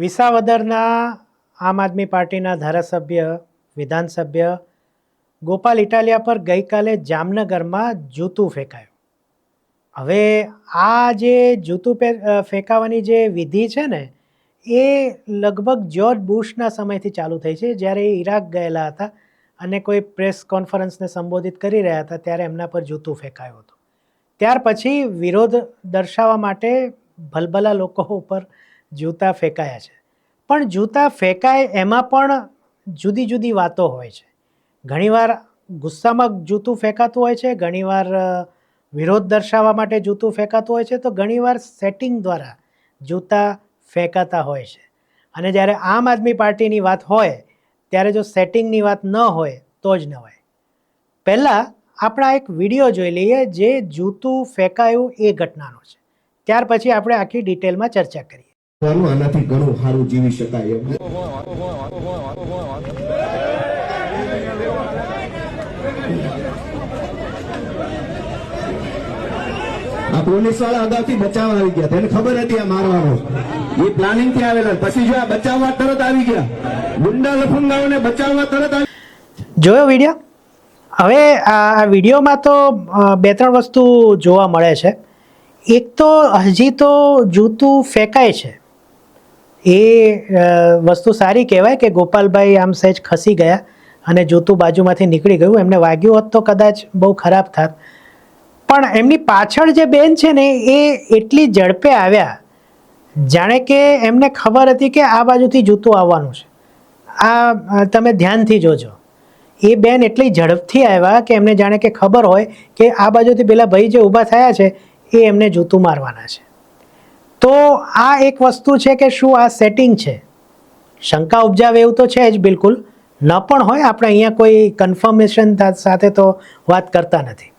વિસાવદરના આમ આદમી પાર્ટીના ધારાસભ્ય, વિધાનસભ્ય ગોપાલ ઇટાલિયા પર ગઈકાલે જામનગરમાં જૂતું ફેંકાયું. હવે આ જે જૂતું ફેંકાવાની જે વિધિ છે ને, એ લગભગ જ્યોર્જ બુશના સમયથી ચાલુ થઈ છે. જ્યારે એ ઈરાક ગયેલા હતા અને કોઈ પ્રેસ કોન્ફરન્સને સંબોધિત કરી રહ્યા હતા, ત્યારે એમના પર જૂતું ફેંકાયું હતું. ત્યાર પછી વિરોધ દર્શાવવા માટે ભલભલા લોકો ઉપર જૂતા ફેંકાયા છે. પણ જૂતા ફેંકાય એમાં પણ જુદી જુદી વાતો હોય છે. ઘણીવાર ગુસ્સામાં જૂતું ફેંકાતું હોય છે, ઘણીવાર વિરોધ દર્શાવવા માટે જૂતું ફેંકાતું હોય છે, તો ઘણીવાર સેટિંગ દ્વારા જૂતા ફેંકાતા હોય છે. અને જ્યારે આમ આદમી પાર્ટીની વાત હોય, ત્યારે જો સેટિંગની વાત ન હોય, તો જ ન હોય. પહેલાં આપણા એક વીડિયો જોઈ લઈએ, જે જૂતું ફેંકાયું એ ઘટનાનો છે. ત્યાર પછી આપણે આખી ડિટેલમાં ચર્ચા કરીએ. આનાથી ઘણું સારું જીવી શકાય એમ. આ પોલીસવાળા અગાઉથી બચાવવા આવી ગયા. તેને ખબર હતી આ મારવાનો. એ પ્લાનિંગથી આવેલા. પછી જો આ બચાવવા તરત આવી ગયા. ગુંડા લફંગાઓને બચાવવા તરત આવી જોયો વીડિયો હવે આ આ વિડીયોમાં તો બે ત્રણ વસ્તુ જોવા મળે છે. એક તો હજી તો જૂતું ફેંકાય છે. એ વસ્તુ સારી કહેવાય કે ગોપાલભાઈ આમ સહેજ ખસી ગયા અને જૂતું બાજુમાંથી નીકળી ગયું. એમને વાગ્યું હોત તો કદાચ બહુ ખરાબ થાત. પણ એમની પાછળ જે બેન છે ને, એ એટલી ઝડપે આવ્યા. જાણે કે એમને ખબર હતી કે આ બાજુથી જૂતું આવવાનું છે. આ તમે ધ્યાનથી જોજો. એ બેન એટલી ઝડપથી આવ્યા કે એમને જાણે કે ખબર હોય કે આ બાજુથી પેલા ભાઈ જે ઊભા થયા છે, એ એમને જૂતું મારવાના છે. તો આ એક વસ્તુ છે કે શું આ સેટિંગ છે? શંકા ઉપજાવે એવું તો છે જ બિલકુલ. ન પણ હોય, આપણે અહીંયા કોઈ કન્ફર્મેશન સાથે તો વાત કરતા નથી.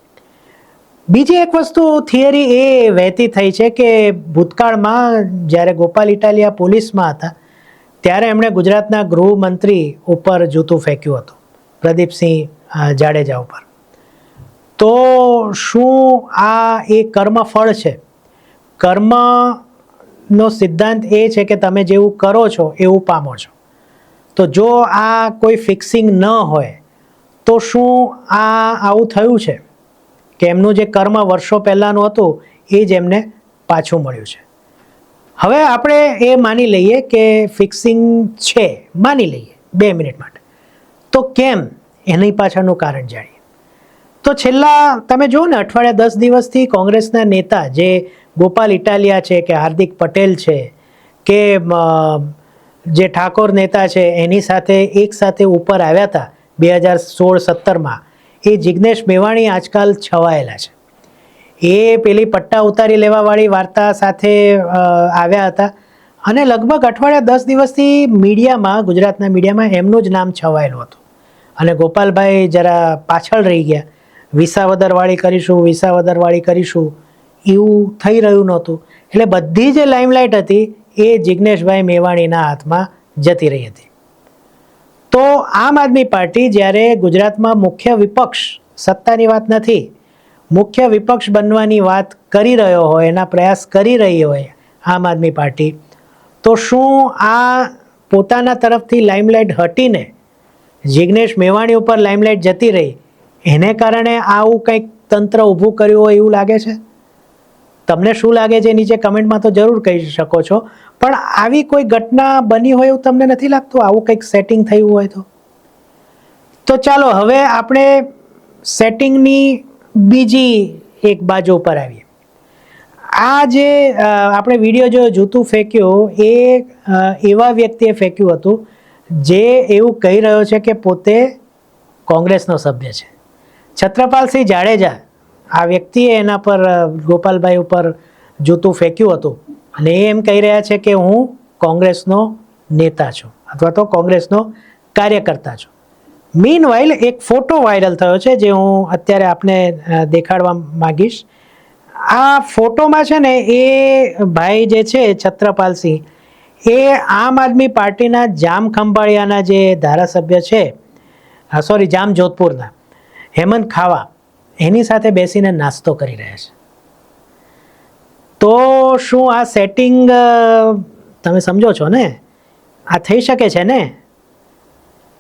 બીજી એક વસ્તુ થિયરી એ વહેતી થઈ છે કે ભૂતકાળમાં જ્યારે ગોપાલ ઇટાલિયા પોલીસમાં હતા, ત્યારે એમણે ગુજરાતના ગૃહમંત્રી ઉપર જૂતું ફેંક્યું હતું, પ્રદીપસિંહ જાડેજા ઉપર. તો શું આ એ કર્મફળ છે? કર્મનો સિદ્ધાંત એ છે કે તમે જેવું કરો છો, એવું પામો છો. તો જો આ કોઈ ફિક્સિંગ ન હોય, તો શું આ આવું થયું છે? કે એમનું જે કર્મ વર્ષો પહેલાંનું હતું, એ જ એમને પાછું મળ્યું છે. હવે આપણે એ માની લઈએ કે ફિક્સિંગ છે, માની લઈએ, બે મિનિટ માટે. તો કેમ? એની પાછળનું કારણ જાણીએ. તો છેલ્લા, તમે જુઓ ને, અઠવાડિયા દસ દિવસથી કોંગ્રેસના નેતા જે ગોપાલ ઇટાલિયા છે, કે હાર્દિક પટેલ છે, કે જે ઠાકોર નેતા છે, એની સાથે એક સાથે ઉપર આવ્યા હતા બે હજાર સોળ સત્તરમાં, એ જિજ્ઞેશ મેવાણી આજકાલ છવાયેલા છે. એ પેલી પટ્ટા ઉતારી લેવાવાળી વાર્તા સાથે આવ્યા હતા અને લગભગ અઠવાડિયા દસ દિવસથી મીડિયામાં, ગુજરાતના મીડિયામાં એમનું જ નામ છવાયેલું હતું. અને ગોપાલભાઈ જરા પાછળ રહી ગયા. વિસાવદરવાળી કરીશું વિસાવદરવાળી કરીશું. એવું થઈ રહ્યું નહોતું. એટલે બધી જે લાઇમલાઇટ હતી, એ જિજ્ઞેશભાઈ મેવાણીના હાથમાં જતી રહી હતી. તો આમ આદમી પાર્ટી જ્યારે ગુજરાતમાં મુખ્ય વિપક્ષ સત્તાની વાત નથી, મુખ્ય વિપક્ષ બનવાની વાત કરી રહ્યો હોય, એના પ્રયાસ કરી રહી હોય આમ આદમી પાર્ટી, તો શું આ પોતાના તરફથી લાઇમલાઇટ હટીને જિગ્નેશ મેવાણી ઉપર લાઇમલાઇટ જતી રહી? એને કારણે આવું કંઈક તંત્ર ઊભું કર્યું હોય એવું લાગે છે? તમને શું લાગે છે નીચે કમેન્ટમાં તો જરૂર કહી શકો છો, પણ આવી કોઈ ઘટના બની હોય એવું તમને નથી લાગતું? આવું કંઈક સેટિંગ થયું હોય તો? તો ચાલો, હવે આપણે સેટિંગની બીજી એક બાજુ ઉપર આવીએ. આ જે આપણે વીડિયો જો જૂતું ફેંક્યું, એ એવા વ્યક્તિએ ફેંક્યું હતું, જે એવું કહી રહ્યો છે કે પોતે કોંગ્રેસનો સભ્ય છે. છત્રપાલસિંહ જાડેજા, આ વ્યક્તિએ એના પર ગોપાલભાઈ ઉપર જૂતું ફેંક્યું હતું. અને એ એમ કહી રહ્યા છે કે હું કોંગ્રેસનો નેતા છું, અથવા તો કોંગ્રેસનો કાર્યકર્તા છું. મીન વાઇલ એક ફોટો વાયરલ થયો છે જે હું અત્યારે આપને દેખાડવા માગીશ. આ ફોટોમાં છે ને, એ ભાઈ જે છે છત્રપાલસિંહ એ આમ આદમી પાર્ટીના જામ ખંભાળિયાના જે ધારાસભ્ય છે સોરી જામ જોધપુરના હેમંત ખાવા એની સાથે બેસીને નાસ્તો કરી રહ્યા છે. તો શું આ સેટિંગ તમે સમજો છો ને? આ થઈ શકે છે ને?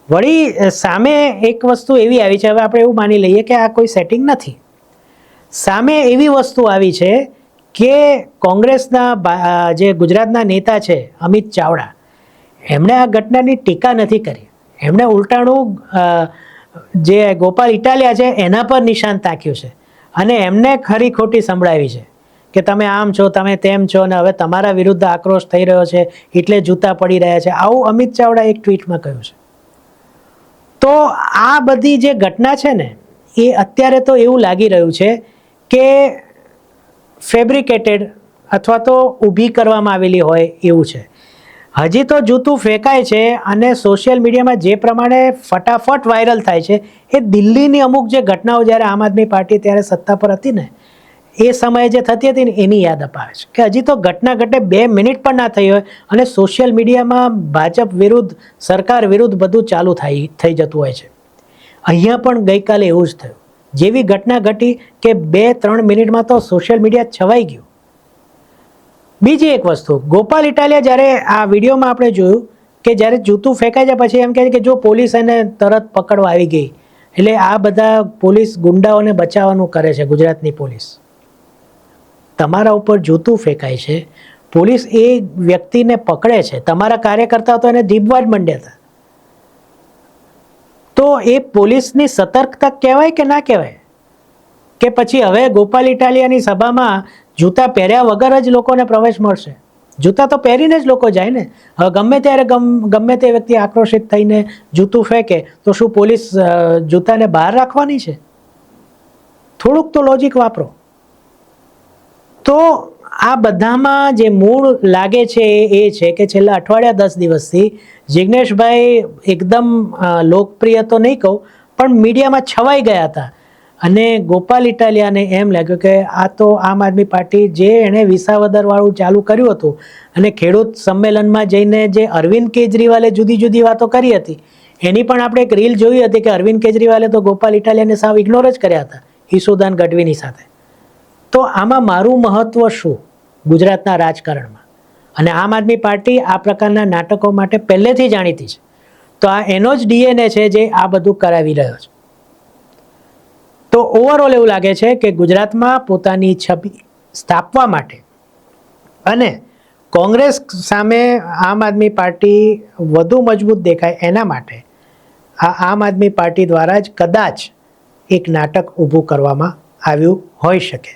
વળી સામે એક વસ્તુ એવી આવી છે, હવે આપણે એવું માની લઈએ કે આ કોઈ સેટિંગ નથી. સામે એવી વસ્તુ આવી છે કે કોંગ્રેસના જે ગુજરાતના નેતા છે, અમિત ચાવડા, એમણે આ ઘટનાની ટીકા નથી કરી. એમણે ઉલટાણું જે ગોપાલ ઇટાલિયા છે, એના પર નિશાન તાક્યું છે. અને એમને ખરી ખોટી સંભળાવી છે કે તમે આમ છો, તમે તેમ છો અને હવે તમારા વિરુદ્ધ આક્રોશ થઈ રહ્યો છે, એટલે જૂતા પડી રહ્યા છે. આવું અમિત ચાવડા એક ટ્વીટમાં કહ્યું છે. તો આ બધી જે ઘટના છે ને, એ અત્યારે તો એવું લાગી રહ્યું છે કે ફેબ્રિકેટેડ અથવા તો ઊભી કરવામાં આવેલી હોય એવું છે. હજી તો જૂતું ફેંકાય છે અને સોશિયલ મીડિયામાં જે પ્રમાણે ફટાફટ વાયરલ થાય છે, એ દિલ્હીની અમુક જે ઘટનાઓ જ્યારે આમ આદમી પાર્ટી ત્યારે સત્તા પર હતી ને, એ સમયે જે થતી હતી ને, એની યાદ અપાવે છે. કે હજી તો ઘટના ઘટે બે મિનિટ પણ ના થઈ હોય અને સોશિયલ મીડિયામાં ભાજપ વિરુદ્ધ, સરકાર વિરુદ્ધ બધું ચાલુ થઈ થઈ જતું હોય છે. અહીંયા પણ ગઈકાલે એવું જ થયું. જેવી ઘટના ઘટી કે બે ત્રણ મિનિટમાં તો સોશિયલ મીડિયા છવાઈ ગયું. બીજી એક વસ્તુ, ગોપાલ ઇટાલિયા જ્યારે આ વિડીયોમાં આપણે જોયું કે જ્યારે જૂતું ફેંકાય જાય પછી એમ કહે છે કે જો પોલીસ એને તરત પકડવા આવી ગઈ, એટલે આ બધા પોલીસ ગુંડાઓને બચાવવાનું કરે છે, ગુજરાતની પોલીસ. તમારા ઉપર જૂતું ફેંકાય છે, પોલીસ એ વ્યક્તિને પકડે છે, તમારા કાર્યકર્તાઓ તો એને દીપવા જ માંડ્યા હતા. તો એ પોલીસની સતર્કતા કહેવાય કે ના કહેવાય? કે પછી હવે ગોપાલ ઇટાલિયાની સભામાં જૂતા પહેર્યા વગર જ લોકોને પ્રવેશ મળશે. જૂતા તો પહેરીને જ લોકો જાય ને. હવે ગમે ત્યારે ગમ તે વ્યક્તિ આક્રોશિત થઈને જૂતું ફેંકે, તો શું પોલીસ જૂતાને બહાર રાખવાની છે? થોડુંક તો લોજિક વાપરો. તો આ બધામાં જે મૂળ લાગે છે એ છે કે છેલ્લા અઠવાડિયા દસ દિવસથી જિજ્ઞેશભાઈ એકદમ લોકપ્રિય તો નહીં કહું, પણ મીડિયામાં છવાઈ ગયા હતા. અને ગોપાલ ઇટાલિયાને એમ લાગ્યું કે આ તો આમ આદમી પાર્ટી જે એણે વિસાવદરવાળું ચાલુ કર્યું હતું અને ખેડૂત સંમેલનમાં જઈને જે અરવિંદ કેજરીવાલે જુદી જુદી વાતો કરી હતી, એની પણ આપણે એક રીલ જોઈ હતી કે અરવિંદ કેજરીવાલે તો ગોપાલ ઇટાલિયાને સાવ ઇગ્નોર જ કર્યા હતા, ઈસુદાન ગઢવીની સાથે. તો આમાં મારું મહત્વ શું ગુજરાતના રાજકારણમાં? અને આમ આદમી પાર્ટી આ પ્રકારના નાટકો માટે પહેલેથી જાણીતી છે. તો આ એનો જ ડીએનએ છે જે આ બધું કરાવી રહ્યો છે. ઓવરઓલ એવું લાગે છે કે ગુજરાતમાં પોતાની છબી સ્થાપવા માટે અને કોંગ્રેસ સામે આમ આદમી પાર્ટી વધુ મજબૂત દેખાય એના માટે આ આમ આદમી પાર્ટી દ્વારા જ કદાચ એક નાટક ઊભું કરવામાં આવ્યું હોઈ શકે.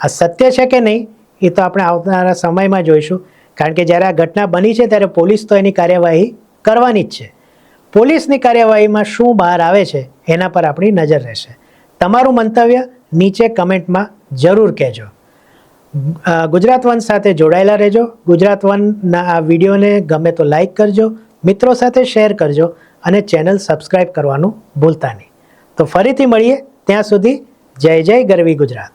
આ સત્ય છે કે નહીં એ તો આપણે આવનારા સમયમાં જોઈશું. કારણ કે જ્યારે આ ઘટના બની છે ત્યારે પોલીસ તો એની કાર્યવાહી કરવાની જ છે. પોલીસની કાર્યવાહીમાં શું બહાર આવે છે એના પર આપણી નજર રહેશે. તમારું મંતવ્ય નીચે કમેન્ટમાં જરૂર કહેજો. ગુજરાત વન સાથે જોડાયેલા રહેજો. ગુજરાત વનના આ વિડીયોને ગમે તો લાઈક કરજો, મિત્રો સાથે શેર કરજો અને ચેનલ સબસ્ક્રાઈબ કરવાનું ભૂલતા નહીં. તો ફરીથી મળીએ ત્યાં સુધી જય જય ગરવી ગુજરાત.